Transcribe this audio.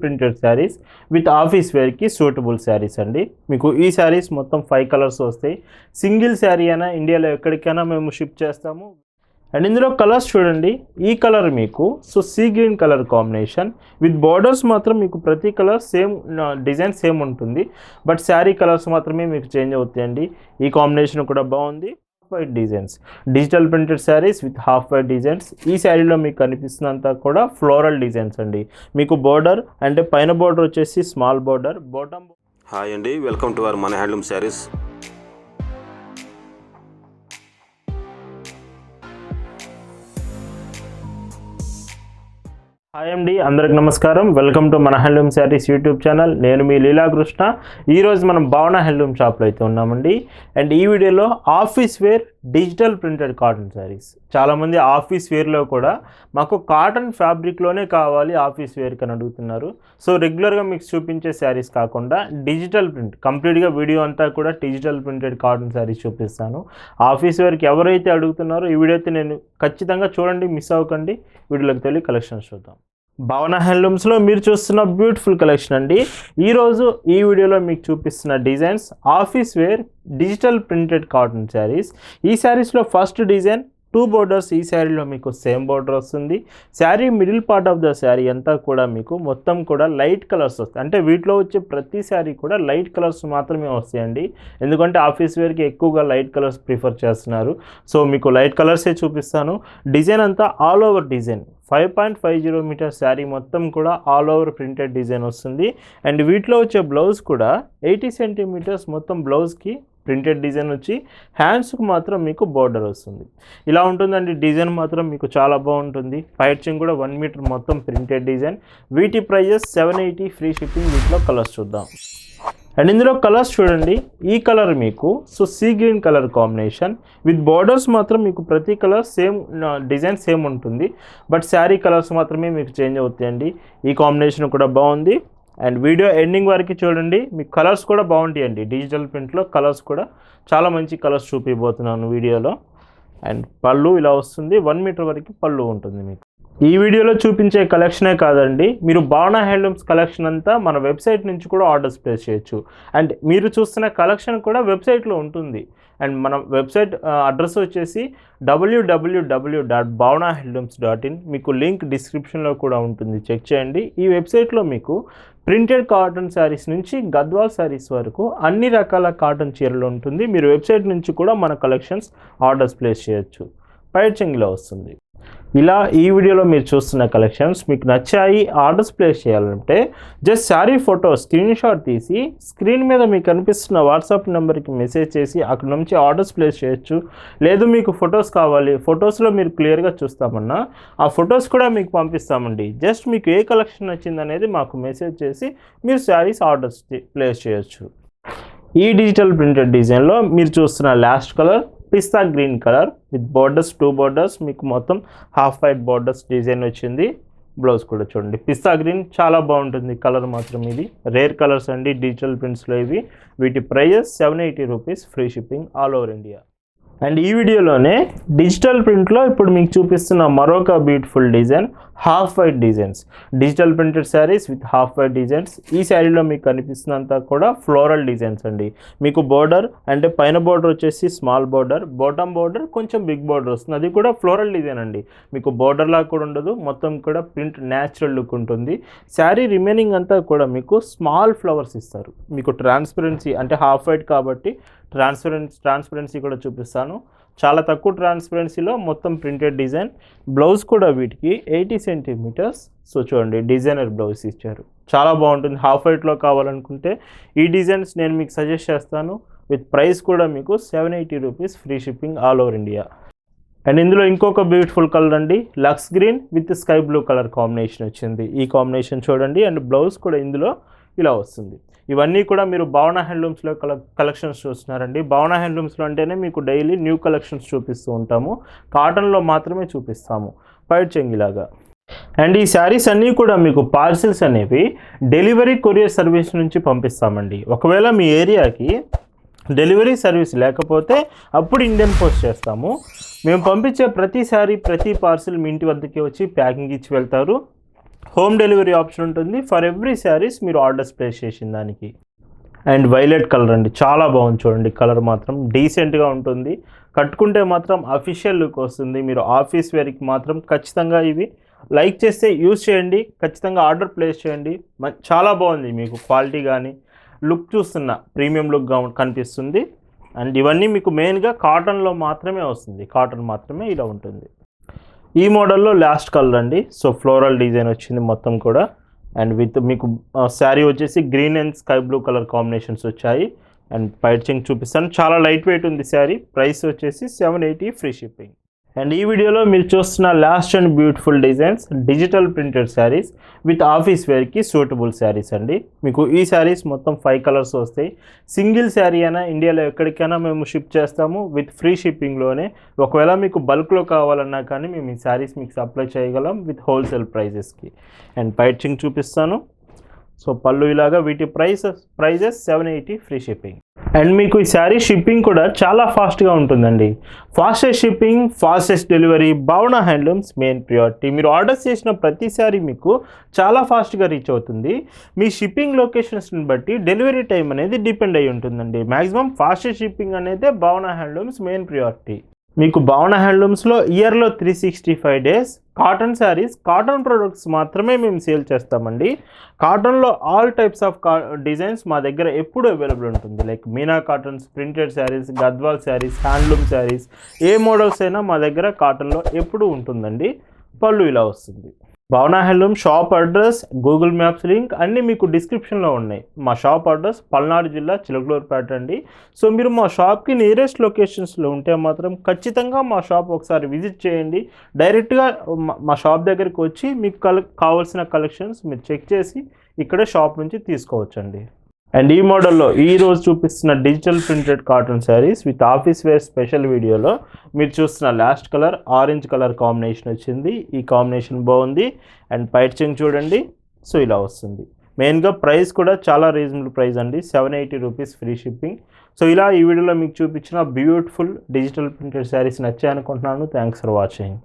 Printed saris with office వేర్కి suitable saris అండి. మీకు ఈ శారీస్ మొత్తం ఫైవ్ కలర్స్ వస్తాయి. సింగిల్ శారీ అయినా ఇండియాలో ఎక్కడికైనా మేము షిప్ చేస్తాము. అండ్ ఇందులో కలర్స్ చూడండి. ఈ కలర్ మీకు so sea green colour combination with borders మాత్రం మీకు ప్రతి కలర్ సేమ్ డిజైన్ సేమ్ ఉంటుంది. బట్ శారీ కలర్స్ మాత్రమే మీకు చేంజ్ అవుతాయండి. ఈ కాంబినేషన్ కూడా బాగుంది. White designs. Digital printed saris with half white designs. ఈ శారీలో మీకు కనిపిస్తున్నంత కూడా ఫ్లోరల్ డిజైన్స్ అండి. మీకు బోర్డర్ అంటే పైన బోర్డర్ వచ్చేసి స్మాల్ బోర్డర్ బాటమ్ హాయ్ అండి వెల్కమ్ టు అవర్ మన హ్యాండ్లూమ్ శారీస్ హాయ్ అండి అందరికి నమస్కారం. వెల్కమ్ టు మన హ్యాండ్లూమ్ శారీస్ యూట్యూబ్ ఛానల్ నేను మీ లీలాకృష్ణ ఈరోజు మనం భావన హ్యాండ్లూమ్ షాప్లో అయితే ఉన్నామండి. అండ్ ఈ వీడియోలో office wear digital printed cotton saris చాలామంది ఆఫీస్ వేర్లో కూడా మాకు కాటన్ ఫ్యాబ్రిక్లోనే కావాలి ఆఫీస్ వేర్కి అని అడుగుతున్నారు. సో రెగ్యులర్గా మీకు చూపించే శారీస్ కాకుండా డిజిటల్ ప్రింట్ కంప్లీట్గా వీడియో అంతా కూడా డిజిటల్ ప్రింటెడ్ కాటన్ శారీస్ చూపిస్తాను. ఆఫీస్ వేర్కి ఎవరైతే అడుగుతున్నారో ఈ వీడియో అయితే నేను ఖచ్చితంగా చూడండి మిస్ అవ్వకండి. వీడియోలోకి తెలియ కలెక్షన్స్ చూద్దాం. భవన హ్యాండ్లూమ్స్లో మీరు చూస్తున్న బ్యూటిఫుల్ కలెక్షన్ అండి. ఈరోజు ఈ వీడియోలో మీకు చూపిస్తున్న designs office wear digital printed cotton saris ఈ శారీస్లో ఫస్ట్ డిజైన్ టూ బోర్డర్స్ ఈ శారీలో మీకు సేమ్ బోర్డర్ వస్తుంది. Sari middle part of the sari అంతా కూడా మీకు మొత్తం కూడా లైట్ కలర్స్ వస్తాయి. అంటే వీటిలో వచ్చే ప్రతి శారీ కూడా లైట్ కలర్స్ మాత్రమే వస్తాయండి. ఎందుకంటే ఆఫీస్ వేర్కి ఎక్కువగా లైట్ కలర్స్ ప్రిఫర్ చేస్తున్నారు. సో మీకు లైట్ కలర్సే చూపిస్తాను. డిజైన్ అంతా all over design five point five zero metre sari మొత్తం కూడా ఆల్ ఓవర్ ప్రింటెడ్ డిజైన్ వస్తుంది. అండ్ వీటిలో వచ్చే బ్లౌజ్ కూడా ఎయిటీ సెంటీమీటర్స్ మొత్తం బ్లౌజ్కి ప్రింటెడ్ డిజైన్ వచ్చి హ్యాండ్స్కి మాత్రం మీకు బార్డర్ వస్తుంది. ఇలా ఉంటుందండి డిజైన్ మాత్రం మీకు చాలా బాగుంటుంది. ఫైర్చింగ్ కూడా వన్ మీటర్ మొత్తం ప్రింటెడ్ డిజైన్. వీటి prices seven eighty free shipping వీటిలో కలర్స్ చూద్దాం. అండ్ ఇందులో కలర్స్ చూడండి ఈ కలర్ మీకు so sea green colour combination. With borders మాత్రం మీకు ప్రతి కలర్ సేమ్ డిజైన్ సేమ్ ఉంటుంది. బట్ శారీ కలర్స్ మాత్రమే మీకు చేంజ్ అవుతాయండి. ఈ కాంబినేషన్ కూడా బాగుంది. అండ్ వీడియో ఎండింగ్ వరకు చూడండి. మీకు కలర్స్ కూడా బాగుంటాయండి. డిజిటల్ ప్రింట్లో కలర్స్ కూడా చాలా మంచి కలర్స్ చూపిపోతున్నాను వీడియోలో. అండ్ పళ్ళు ఇలా వస్తుంది. వన్ మీటర్ వరకు పళ్ళు ఉంటుంది మీకు. ఈ వీడియోలో చూపించే కలెక్షనే కాదండి. మీరు భావన హ్యాండ్లూమ్స్ కలెక్షన్ అంతా మన వెబ్సైట్ నుంచి కూడా ఆర్డర్స్ ప్లేస్ చేయొచ్చు. అండ్ మీరు చూస్తున్న కలెక్షన్ కూడా వెబ్సైట్లో ఉంటుంది. అండ్ మన వెబ్సైట్ అడ్రస్ వచ్చేసి W W W dot Bhavana handlooms dot in మీకు లింక్ డిస్క్రిప్షన్లో కూడా ఉంటుంది. చెక్ చేయండి. ఈ వెబ్సైట్లో మీకు ప్రింటెడ్ కాటన్ శారీస్ నుంచి గద్వాల్ శారీస్ వరకు అన్ని రకాల కాటన్ చీరలు ఉంటుంది. మీరు వెబ్సైట్ నుంచి కూడా మన కలెక్షన్స్ ఆర్డర్స్ ప్లేస్ చేయొచ్చు. పైచింగ్లో వస్తుంది. ఇలా ఈ వీడియోలో మీరు చూస్తున్న కలెక్షన్స్ మీకు నచ్చాయి ఆర్డర్స్ ప్లేస్ చేయాలంటే just sari photo screen shot తీసి స్క్రీన్ మీద మీకు కనిపిస్తున్న వాట్సాప్ నెంబర్కి మెసేజ్ చేసి అక్కడ నుంచి ఆర్డర్స్ ప్లేస్ చేయొచ్చు. లేదు మీకు ఫొటోస్ కావాలి ఫొటోస్లో మీరు క్లియర్గా చూస్తామన్నా ఆ ఫొటోస్ కూడా మీకు పంపిస్తామండి. జస్ట్ మీకు ఏ కలెక్షన్ నచ్చిందనేది మాకు మెసేజ్ చేసి మీరు శారీస్ ఆర్డర్స్ ప్లేస్ చేయొచ్చు. ఈ డిజిటల్ ప్రింటెడ్ డిజైన్లో మీరు చూస్తున్న last colour pista green colour with borders two borders మీకు మొత్తం హాఫ్ వైట్ బార్డర్స్ డిజైన్ వచ్చింది. బ్లౌజ్ కూడా చూడండి. పిస్తా గ్రీన్ చాలా బాగుంటుంది. కలర్ మాత్రం ఇది. రేర్ కలర్స్ అండి. డిజిటల్ ప్రింట్స్లో ఇవి. వీటి prices seven eighty rupees free shipping all over India and ఈ వీడియోలోనే డిజిటల్ ప్రింట్లో ఇప్పుడు మీకు చూపిస్తున్న మరొక beautiful design half white designs digital printed saris with half white designs ఈ శారీలో మీకు కనిపిస్తున్నంత కూడా ఫ్లోరల్ డిజైన్స్ అండి. మీకు బోర్డర్ అంటే పైన బోర్డర్ వచ్చేసి స్మాల్ బోర్డర్ బాటమ్ బోర్డర్ కొంచెం బిగ్ బోర్డర్ వస్తుంది. అది కూడా ఫ్లోరల్ డిజైన్ అండి. మీకు బోర్డర్ లాగా కూడా ఉండదు. మొత్తం కూడా ప్రింట్ న్యాచురల్ లుక్ ఉంటుంది. శారీ రిమైనింగ్ అంతా కూడా మీకు స్మాల్ ఫ్లవర్స్ ఇస్తారు. మీకు ట్రాన్స్పరెన్సీ అంటే హాఫ్ వైట్ కాబట్టి ట్రాన్స్పరెన్స్ ట్రాన్స్పరెన్సీ కూడా చూపిస్తాను. చాలా తక్కువ ట్రాన్స్పరెన్సీలో మొత్తం ప్రింటెడ్ డిజైన్ బ్లౌజ్ కూడా వీటికి ఎయిటీ సెంటీమీటర్స్ సో చూడండి డిజైనర్ బ్లౌజ్ ఇచ్చారు. చాలా బాగుంటుంది. హాఫ్ వైట్లో కావాలనుకుంటే ఈ డిజైన్స్ నేను మీకు సజెస్ట్ చేస్తాను. విత్ ప్రైస్ కూడా మీకు seven eighty rupees free shipping all over India and ఇందులో ఇంకొక బ్యూటిఫుల్ కలర్ అండి. Lux green with sky blue colour combination వచ్చింది. ఈ కాంబినేషన్ చూడండి. అండ్ బ్లౌజ్ కూడా ఇందులో ఇలా వస్తుంది. ఇవన్నీ కూడా మీరు భవన హ్యాండ్లూమ్స్లో కల కలెక్షన్స్ చూస్తున్నారండి. భవన హ్యాండ్లూమ్స్లో అంటేనే మీకు డైలీ న్యూ కలెక్షన్స్ చూపిస్తూ ఉంటాము. కాటన్లో మాత్రమే చూపిస్తాము. పైట్ చెంగిలాగా. అండ్ ఈ శారీస్ అన్నీ కూడా మీకు పార్సిల్స్ అనేవి డెలివరీ కొరియర్ సర్వీస్ నుంచి పంపిస్తామండి. ఒకవేళ మీ ఏరియాకి డెలివరీ సర్వీస్ లేకపోతే అప్పుడు ఇండియన్ పోస్ట్ చేస్తాము. మేము పంపించే ప్రతి శారీ ప్రతి పార్సిల్ మీ ఇంటి వద్దకి వచ్చి ప్యాకింగ్ ఇచ్చి వెళ్తారు. హోమ్ డెలివరీ ఆప్షన్ ఉంటుంది. ఫర్ ఎవ్రీ శారీస్ మీరు ఆర్డర్స్ ప్లేస్ చేసిన దానికి. అండ్ వైలెట్ కలర్ అండి. చాలా బాగుంది చూడండి. కలర్ మాత్రం డీసెంట్గా ఉంటుంది. కట్టుకుంటే మాత్రం అఫీషియల్ లుక్ వస్తుంది. మీరు ఆఫీస్ వేర్కి మాత్రం ఖచ్చితంగా ఇవి లైక్ చేస్తే యూజ్ చేయండి. ఖచ్చితంగా ఆర్డర్ ప్లేస్ చేయండి. మ- చాలా బాగుంది మీకు క్వాలిటీ కానీ లుక్ చూస్తున్న ప్రీమియం లుక్గా కనిపిస్తుంది. అండ్ ఇవన్నీ మీకు మెయిన్గా కాటన్లో మాత్రమే వస్తుంది. కాటన్ మాత్రమే ఇలా ఉంటుంది. ఈ మోడల్లో లాస్ట్ కలర్ అండి. సో ఫ్లోరల్ డిజైన్ వచ్చింది మొత్తం కూడా. అండ్ విత్ మీకు శారీ వచ్చేసి green and sky blue colour combinations వచ్చాయి. అండ్ పైచింగ్ చూపిస్తాను. చాలా లైట్ వెయిట్ ఉంది శారీ. ప్రైస్ వచ్చేసి seven eighty free shipping. And ఈ వీడియోలో మీరు చూస్తున్న last and beautiful designs digital printed saris with office వేర్కి సూటబుల్ శారీస్ అండి. మీకు ఈ శారీస్ మొత్తం ఫైవ్ కలర్స్ వస్తాయి. సింగిల్ శారీ అయినా ఇండియాలో ఎక్కడికైనా మేము షిప్ చేస్తాము. విత్ ఫ్రీ షిప్పింగ్లోనే ఒకవేళ మీకు బల్క్లో కావాలన్నా కానీ మేము ఈ శారీస్ మీకు సప్లై చేయగలం విత్ హోల్సేల్ ప్రైజెస్కి అండ్ పైచింగ్ చూపిస్తాను. సో పళ్ళు ఇలాగా వీటి prices prices seven eighty free shipping. And మీకు ఈ శారీ షిప్పింగ్ కూడా చాలా ఫాస్ట్గా ఉంటుందండి. Fastest shipping fastest delivery Bhavana handlooms main priority. మీరు ఆర్డర్ చేసిన ప్రతి శారీ మీకు చాలా ఫాస్ట్గా రీచ్ అవుతుంది. మీ షిప్పింగ్ లొకేషన్స్ని బట్టి డెలివరీ టైం అనేది డిపెండ్ అయి ఉంటుందండి. మ్యాక్సిమం ఫాస్టెస్ట్ షిప్పింగ్ అనేది భావన హ్యాండ్లూమ్స్ మెయిన్ ప్రియారిటీ. మీకు భవన హ్యాండ్లూమ్స్లో ఇయర్లో three sixty five days cotton saris cotton products మాత్రమే మేము సేల్ చేస్తామండి. కాటన్లో ఆల్ టైప్స్ ఆఫ్ కా డిజైన్స్ మా దగ్గర ఎప్పుడు అవైలబుల్ ఉంటుంది. Like Meena cottons printed saris Gadwal saris handloom saris ఏ మోడల్స్ అయినా మా దగ్గర కాటన్లో ఎప్పుడు ఉంటుందండి. పళ్ళు ఇలా వస్తుంది. Bhavana handloom shop address Google maps link అన్నీ మీకు డిస్క్రిప్షన్లో ఉన్నాయి. మా షాప్ అడ్రస్ పల్నాడు జిల్లా చిలకలూరుపేట అండి. సో మీరు మా షాప్కి నియరెస్ట్ లొకేషన్స్లో ఉంటే మాత్రం ఖచ్చితంగా మా షాప్ ఒకసారి విజిట్ చేయండి. డైరెక్ట్గా మా- మా షాప్ దగ్గరికి వచ్చి మీకు కల కావాల్సిన కలెక్షన్స్ మీరు చెక్ చేసి ఇక్కడే షాప్ నుంచి తీసుకోవచ్చండి. అండ్ ఈ మోడల్లో ఈ రోజు చూపిస్తున్న digital printed cotton saris with office wear special వీడియోలో మీరు చూస్తున్న last colour orange colour combination వచ్చింది. ఈ కాంబినేషన్ బాగుంది. అండ్ పైచింగ్ చూడండి. సో ఇలా వస్తుంది. మెయిన్గా ప్రైస్ కూడా చాలా రీజనబుల్ ప్రైస్ అండి. Seven eighty rupees free shipping so ఇలా ఈ వీడియోలో మీకు చూపించిన బ్యూటిఫుల్ డిజిటల్ ప్రింటెడ్ శారీస్ నచ్చాయనుకుంటున్నాను థ్యాంక్స్ ఫర్ వాచింగ్